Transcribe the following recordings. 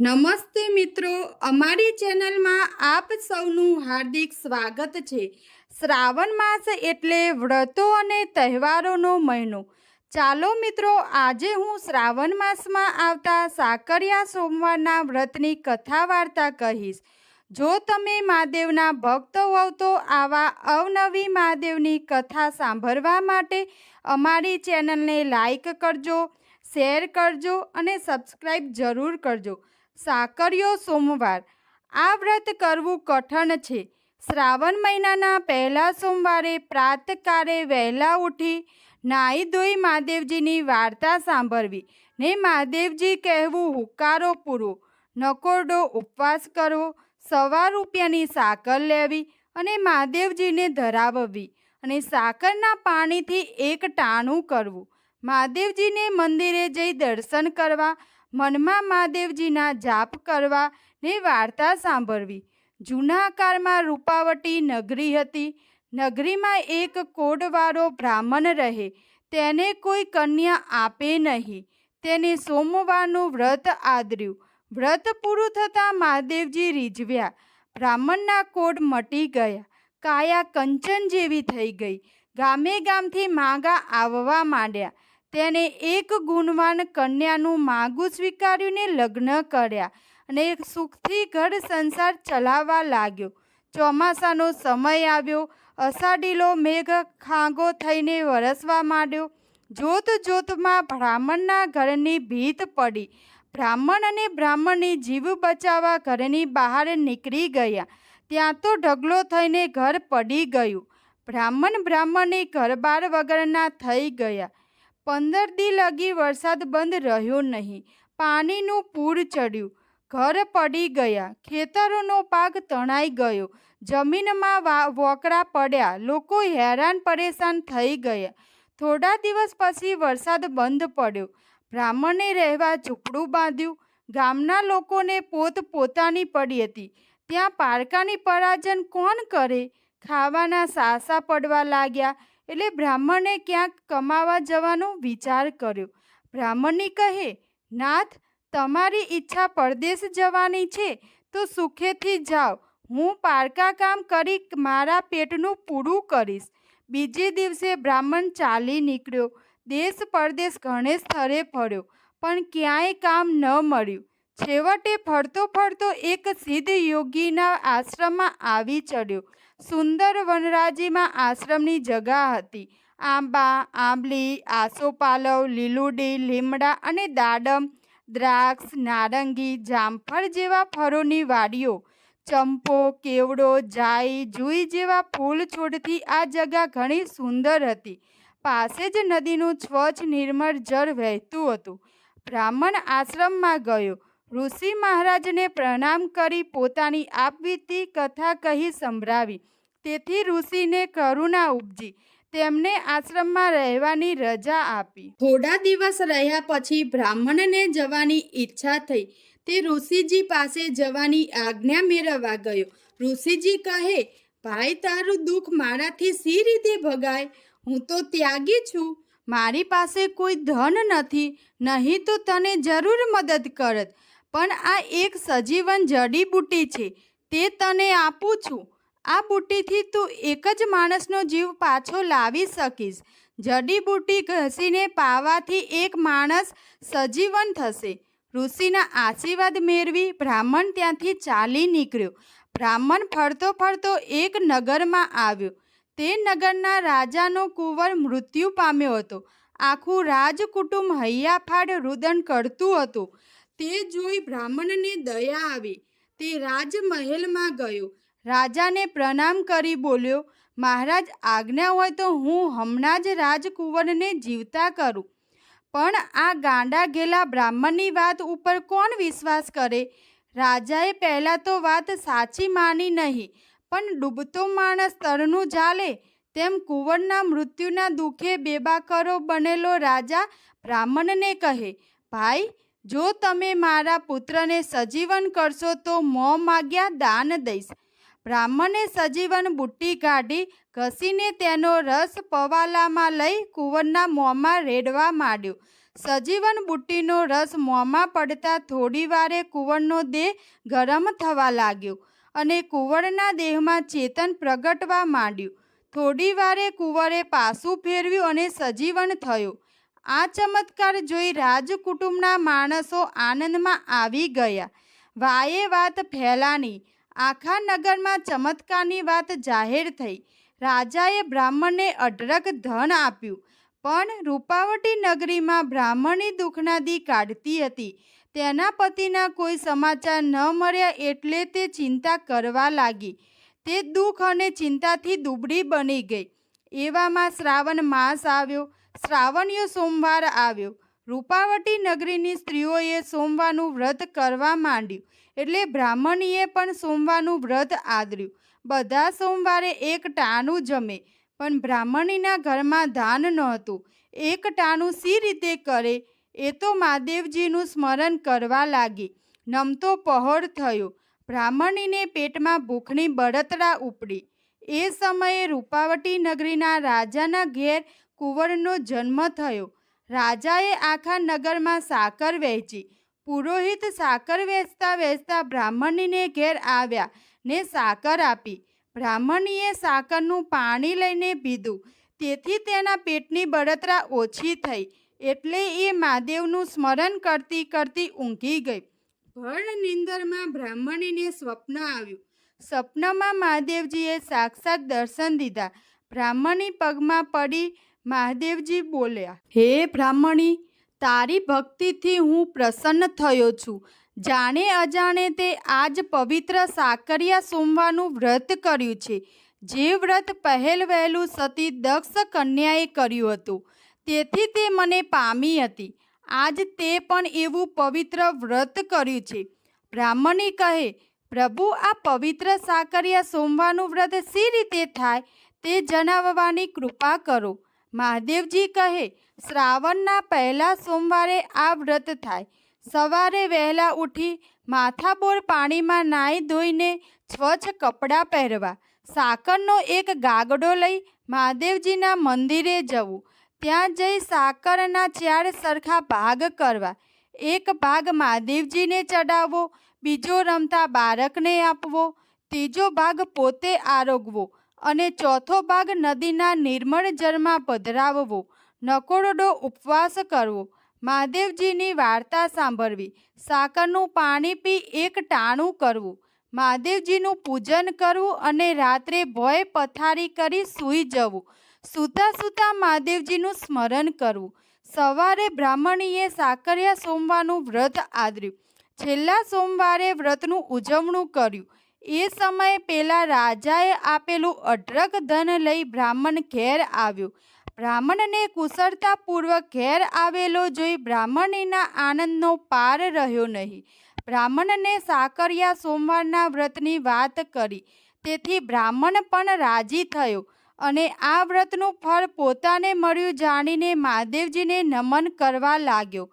નમસ્તે મિત્રો, અમારી ચેનલમાં આપ સૌનું હાર્દિક સ્વાગત છે. શ્રાવણ માસ એટલે વ્રતો અને તહેવારોનો મહિનો. ચાલો મિત્રો, આજે હું શ્રાવણ માસમાં આવતા સાકરિયા સોમવારના વ્રતની કથા વાર્તા કહીશ. જો તમે મહાદેવના ભક્ત હોવ તો આવા અવનવી મહાદેવની કથા સાંભળવા માટે અમારી ચેનલને લાઈક કરજો, શેર કરજો અને સબસ્ક્રાઈબ જરૂર કરજો. સાકરિયો સોમવાર. આ વ્રત કરવું કઠણ છે. શ્રાવણ મહિનાના પહેલા સોમવારે પ્રાતકાળે વહેલા ઉઠી નાહી ધોઈ મહાદેવજીની વાર્તા સાંભળવી. ને મહાદેવજી કહેવું, હુકારો પૂરો. નકોરડો ઉપવાસ કરવો સવા રૂપિયાની સાકર લેવી અને મહાદેવજીને ધરાવવી અને સાકરના પાણીથી એક ટાણું કરવું. મહાદેવજીને મંદિરે જઈ દર્શન કરવા મનમાં મહાદેવજીના જાપ કરવા ને વાર્તા સાંભળવી. જૂના કાળમાં રૂપાવટી નગરી હતી. નગરીમાં એક કોડવાળો બ્રાહ્મણ રહે. તેને કોઈ કન્યા આપે નહીં. તેને સોમવારનું વ્રત આદર્યું. વ્રત પૂરું થતાં મહાદેવજી રીઝવ્યા. બ્રાહ્મણના કોડ મટી ગયા. કાયા કંચન જેવી થઈ ગઈ. ગામે ગામથી માગા આવવા માંડ્યા. તેને એક ગુણવાન કન્યાનું માગું સ્વીકાર્યું લગ્ન કર્યા અને સુખથી ઘર સંસાર ચલાવવા લાગ્યો. ચોમાસાનો સમય આવ્યો. અષાઢીલો મેઘ ખાંગો થઈને વરસવા માંડ્યો. જોત જોતમાં બ્રાહ્મણના ઘરની ભીત પડી. બ્રાહ્મણ અને બ્રાહ્મણની જીવ બચાવવા ઘરની બહાર નીકળી ગયા. ત્યાં તો ઢગલો થઈને ઘર પડી ગયું. બ્રાહ્મણ બ્રાહ્મણની ઘરબાર વગરના થઈ ગયા. પંદર દી લગી વરસાદ બંધ રહ્યો નહીં. પાણીનું પૂર ચડ્યું. ઘર પડી ગયા. ખેતરોનો પાક તણાઈ ગયો. જમીનમાં વોકરા પડ્યા. લોકો હેરાન પરેશાન થઈ ગયા. થોડા દિવસ પછી વરસાદ બંધ પડ્યો. બ્રાહ્મણે રહેવા ઝૂંપડું બાંધ્યું. ગામના લોકોને પોત પોતાની પડી હતી. ત્યાં પારકાની પરાજન કોણ કરે? ખાવાના સાસા પડવા લાગ્યા. એટલે બ્રાહ્મણે ક્યાંક કમાવા જવાનો વિચાર કર્યો. બ્રાહ્મણની કહે, નાથ, તમારી ઈચ્છા પરદેશ જવાની છે, તો સુખેથી જાઓ. હું પારકા કામ કરી મારા પેટનું પૂરું કરીશ. બીજે દિવસે બ્રાહ્મણ ચાલી નીકળ્યો. દેશ પરદેશ ઘણે સ્થળે ફર્યો, પણ ક્યાંય કામ ન મળ્યું. છેવટે ફરતો ફરતો એક સિદ્ધ યોગીના આશ્રમમાં આવી ચડ્યો. સુંદર વનરાજીમાં આશ્રમની જગા હતી. આંબા, આંબલી આસોપાલવ લીલુડી, લીમડા અને દાડમ, દ્રાક્ષ, નારંગી, જામફળ જેવા ફળોની વાડીઓ, ચંપો, કેવડો, જાઈ, જુઈ જેવા ફૂલ છોડથી આ જગા ઘણી સુંદર હતી. પાસે જ નદીનું સ્વચ્છ નિર્મળ જળ વહેતું હતું. બ્રાહ્મણ આશ્રમમાં ગયો. ઋષિ મહારાજને પ્રણામ કરી પોતાની આપવીતી કથા કહી સંભળાવી. તેથી ઋષિને કરુણા ઉપજી. તેમને આશ્રમમાં રહેવાની રજા આપી. થોડા દિવસ રહ્યા પછી બ્રાહ્મણને જવાની ઈચ્છા થઈ. તે ઋષિજી પાસે જવાની આજ્ઞા મેળવવા ગયો. ઋષિજી કહે, ભાઈ, તારું દુઃખ મારાથી સી રીતે ભગાય? હું તો ત્યાગી છું. મારી પાસે કોઈ ધન નથી. નહીં તો તને જરૂર મદદ કરત. પણ આ એક સજીવન જડીબુટ્ટી છે. તે તને આપું છું. આ બુટ્ટીથી તું એક જ માણસનો જીવ પાછો લાવી શકીશ. જડીબુટ્ટી ઘસીને પાવાથી એક માણસ સજીવન થશે. ઋષિના આશીર્વાદ મેળવી બ્રાહ્મણ ત્યાંથી ચાલી નીકળ્યો. બ્રાહ્મણ ફરતો ફરતો એક નગરમાં આવ્યો. તે નગરના રાજાનો કુંવર મૃત્યુ પામ્યો હતો. આખું રાજકુટુંબ હૈયાફાડ રુદન કરતું હતું. તે જોઈ બ્રાહ્મણને દયા આવી. તે રાજમહેલમાં ગયો. રાજાને પ્રણામ કરી બોલ્યો, મહારાજ, આજ્ઞા હોય તો હું હમણાં જ રાજકુંવરને જીવતા કરું. પણ આ ગાંડા ગેલા બ્રાહ્મણની વાત ઉપર કોણ વિશ્વાસ કરે? રાજાએ પહેલાં તો વાત સાચી માની નહીં, પણ ડૂબતો માણસ તરનું ચાલે તેમ કુંવરના મૃત્યુના દુઃખે બેબાકરો બનેલો રાજા બ્રાહ્મણને કહે, ભાઈ જો તમે મારા પુત્રને સજીવન કરશો તો મોં માગ્યા દાન દઈશ. બ્રાહ્મણે સજીવન બુટ્ટી કાઢી ઘસીને તેનો રસ પવાલામાં લઈ કુંવરના મોંમાં રેડવા માંડ્યો. સજીવન બુટ્ટીનો રસ મોંમાં પડતા થોડી વારે કુંવરનો દેહ ગરમ થવા લાગ્યો અને કુંવરના દેહમાં ચેતન પ્રગટવા માંડ્યું. થોડી વારે કુંવરે પાસું ફેરવ્યું અને સજીવન થયો. આ ચમત્કાર જોઈ રાજકુટુંબના માણસો આનંદમાં આવી ગયા. વાયે વાત ફેલાની. આખા નગરમાં ચમત્કારની વાત જાહેર થઈ. રાજાએ બ્રાહ્મણને અઢળક ધન આપ્યું. પણ રૂપાવટી નગરીમાં બ્રાહ્મણી દુઃખનાદી કાઢતી હતી. તેના પતિના કોઈ સમાચાર ન મળ્યા એટલે તે ચિંતા કરવા લાગી. તે દુઃખ અને ચિંતાથી દુબળી બની ગઈ. એવામાં શ્રાવણ માસ આવ્યો. શ્રાવણીય સોમવાર આવ્યો. રૂપાવટી નગરીની સ્ત્રીઓએ સોમવારનું વ્રત કરવા માંડ્યું. એટલે બ્રાહ્મણીએ પણ સોમવારનું વ્રત આદર્યું. બધા સોમવારે એક ટાણું જમે, પણ બ્રાહ્મણીના ઘરમાં ધાન નહોતું. એક ટાણું સી રીતે કરે, એ તો મહાદેવજીનું સ્મરણ કરવા લાગી. નમતો પહોળ થયો. બ્રાહ્મણીને પેટમાં ભૂખની બળતરા ઉપડી. એ સમયે રૂપાવટી નગરીના રાજાના ઘેર કુંવરનો જન્મ થયો. રાજાએ આખા નગરમાં સાકર વહેંચી પુરોહિત સાકર વેચતા વેચતા બ્રાહ્મણીને ઘેર આવ્યા ને સાકર આપી. બ્રાહ્મણીએ સાકરનું પાણી લઈને પીધું. તેથી તેના પેટની બળતરા ઓછી થઈ એટલે એ મહાદેવનું સ્મરણ કરતી કરતી ઊંઘી ગઈ. ભળ નિંદરમાં બ્રાહ્મણીને સ્વપ્ન આવ્યું. સ્વપ્નમાં મહાદેવજીએ સાક્ષાત દર્શન દીધા. બ્રાહ્મણી પગમાં પડી મહાદેવજી બોલ્યા, હે બ્રાહ્મણી, તારી ભક્તિથી હું પ્રસન્ન થયો છું. જાણે અજાણે તે આજ પવિત્ર સાકરિયા સોમવારનું વ્રત કર્યું છે. જે વ્રત પહેલ વહેલું સતી દક્ષ કન્યાએ કર્યું હતું. તેથી તે મને પામી હતી. આજ તે પણ એવું પવિત્ર વ્રત કર્યું છે. બ્રાહ્મણી કહે, પ્રભુ, આ પવિત્ર સાકરિયા સોમવારનું વ્રત સી રીતે થાય તે જણાવવાની કૃપા કરો. મહાદેવજી કહે, શ્રાવણના પહેલા સોમવારે આ વ્રત થાય. સવારે વહેલા ઉઠી માથાબોર પાણીમાં નાહી ધોઈને સ્વચ્છ કપડાં પહેરવા. સાકરનો એક ગાગડો લઈ મહાદેવજીના મંદિરે જવું. ત્યાં જઈ સાકરના ચાર સરખા ભાગ કરવા. એક ભાગ મહાદેવજીને ચડાવવો, બીજો રમતા બાળકને આપવો, ત્રીજો ભાગ પોતે આરોગવો. અને ચોથો ભાગ નદીના નિર્મળ જળમાં પધરાવવો. નકોરડો ઉપવાસ કરવો. મહાદેવજીની વાર્તા સાંભળવી. સાકરનું પાણી પી એક ટાણું કરવું. મહાદેવજીનું પૂજન કરવું અને રાત્રે ભોય પથારી કરી સૂઈ જવું. સૂતા સૂતા મહાદેવજીનું સ્મરણ કરવું. સવારે બ્રાહ્મણીએ સાકરિયા સોમવારનું વ્રત આદર્યું. છેલ્લા સોમવારે વ્રતનું ઉજવણું કર્યું. એ સમયે પેલા રાજાએ આપેલું અઢળક ધન લઈ બ્રાહ્મણ ઘેર આવ્યો. બ્રાહ્મણને કુશળતાપૂર્વક ઘેર આવેલો જોઈ બ્રાહ્મણીના આનંદનો પાર રહ્યો નહીં. બ્રાહ્મણને સાકરિયા સોમવારના વ્રતની વાત કરી. તેથી બ્રાહ્મણ પણ રાજી થયો અને આ વ્રતનું ફળ પોતાને મળ્યું જાણીને મહાદેવજીને નમન કરવા લાગ્યો.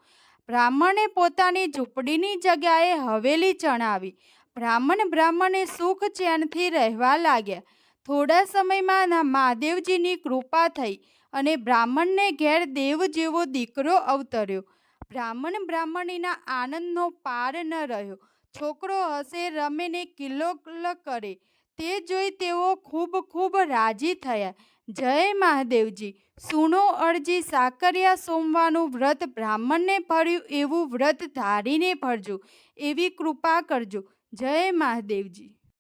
બ્રાહ્મણે પોતાની ઝૂંપડીની જગ્યાએ હવેલી ચણાવી બ્રાહ્મણ બ્રાહ્મણે સુખ ચેનથી રહેવા લાગ્યા. થોડા સમયમાં મહાદેવજીની કૃપા થઈ અને બ્રાહ્મણને ઘેર દેવ જેવો દીકરો અવતર્યો. બ્રાહ્મણ બ્રાહ્મણીના આનંદનો પાર ન રહ્યો. છોકરો હસે રમેને કિલ્લો કરે. તે જોઈ તેઓ ખૂબ ખૂબ રાજી થયા. જય મહાદેવજી. સુનો અરજી સાકરિયા સોમવાનું વ્રત બ્રાહ્મણને ફર્યું એવું વ્રત ધારીને ફરજો. એવી કૃપા કરજો. જય મહાદેવજી.